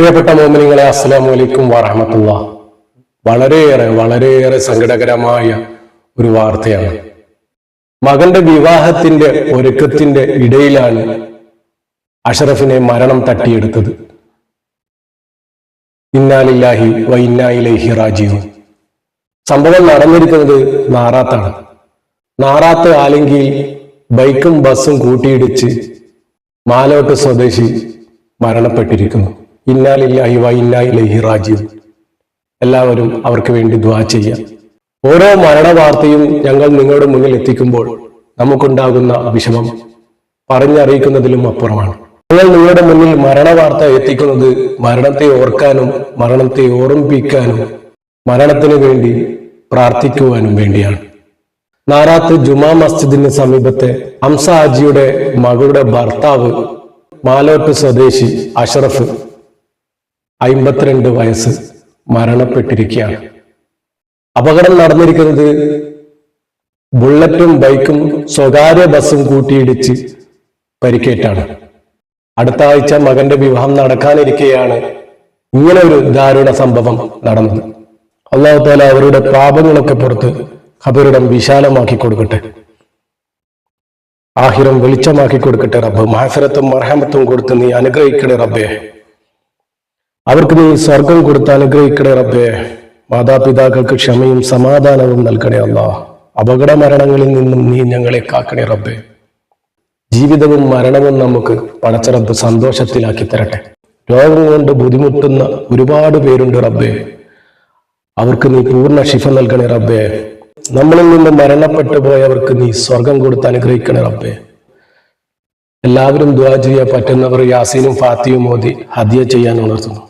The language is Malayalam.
പ്രിയപ്പെട്ട മോമിനിങ്ങളെ അസ്സലാമു അലൈക്കും വറഹമത്തുള്ള. വളരെയേറെ വളരെയേറെ സങ്കടകരമായ ഒരു വാർത്തയാണ്. മകന്റെ വിവാഹത്തിന്റെ ഒരുക്കത്തിന്റെ ഇടയിലാണ് അഷറഫിനെ മരണം തട്ടിയെടുത്തത്. ഇന്നാലില്ലാഹി വൈന്നായിലേഹി റാജീവ് സംഭവം നടന്നിരിക്കുന്നത് നാറാത്താണ്. നാറാത്ത് ആലെങ്കിൽ ബൈക്കും ബസ്സും കൂട്ടിയിടിച്ച് മാലോട്ട് സ്വദേശി മരണപ്പെട്ടിരിക്കുന്നു. ഇന്നാലില്ലാഹി വ ഇന്നായിലൈഹി എല്ലാവരും അവർക്ക് വേണ്ടി ദ്വാ ചെയ്യാം. ഓരോ മരണ വാർത്തയും ഞങ്ങൾ നിങ്ങളുടെ മുന്നിൽ എത്തിക്കുമ്പോൾ നമുക്കുണ്ടാകുന്ന വിഷമം പറഞ്ഞറിയിക്കുന്നതിലും അപ്പുറമാണ്. നിങ്ങൾ നിങ്ങളുടെ മുന്നിൽ മരണ വാർത്ത എത്തിക്കുന്നത് മരണത്തെ ഓർക്കാനും മരണത്തെ ഓർമ്മിപ്പിക്കാനും മരണത്തിന് വേണ്ടി പ്രാർത്ഥിക്കുവാനും വേണ്ടിയാണ്. നാരാത്ത് ജുമാ മസ്ജിദിന് സമീപത്തെ ഹംസ ഹാജിയുടെ മകളുടെ ഭർത്താവ് മാലോട്ട് സ്വദേശി അഷറഫ് അമ്പത്തിരണ്ട് വയസ്സ് മരണപ്പെട്ടിരിക്കുകയാണ്. അപകടം നടന്നിരിക്കുന്നത് ബുള്ളറ്റും ബൈക്കും സ്വകാര്യ ബസ്സും കൂട്ടിയിടിച്ച് പരിക്കേറ്റാണ്. അടുത്ത ആഴ്ച മകന്റെ വിവാഹം നടക്കാനിരിക്കെയാണ് ഇങ്ങനെ ഒരു ദാരുണ സംഭവം നടന്നത്. അള്ളാഹുത്താല അവരുടെ പാപങ്ങളൊക്കെ പുറത്ത് ഖബറിടം വിശാലമാക്കി കൊടുക്കട്ടെ. ആഹിരം വെളിച്ചമാക്കി കൊടുക്കട്ടെ റബ്ബ്. മാഹസരത്തും മർഹമത്തും കൊടുത്ത് നീ അനുഗ്രഹിക്കണേ റബ്ബേ. അവർക്ക് നീ സ്വർഗം കൊടുത്ത് അനുഗ്രഹിക്കണേ റബ്ബേ. മാതാപിതാക്കൾക്ക് ക്ഷമയും സമാധാനവും നൽകണേ അല്ല. അപകട മരണങ്ങളിൽ നിന്നും നീ ഞങ്ങളെ കാക്കണേ റബ്ബേ. ജീവിതവും മരണവും നമുക്ക് പടച്ചറബ് സന്തോഷത്തിലാക്കി തരട്ടെ. രോഗം കൊണ്ട് ബുദ്ധിമുട്ടുന്ന ഒരുപാട് പേരുണ്ട് റബ്ബേ. അവർക്ക് നീ പൂർണ ശിഫ നൽകണേ റബ്ബേ. നമ്മളിൽ നിന്ന് മരണപ്പെട്ടു പോയവർക്ക് നീ സ്വർഗം കൊടുത്ത് അനുഗ്രഹിക്കണേ റബ്ബേ. എല്ലാവരും ദുആ ചെയ്യാൻ പറ്റുന്നവർ യാസീനും ഫാത്തിയും മോദി ഹദിയ ചെയ്യാൻ ഉണർത്തുന്നു.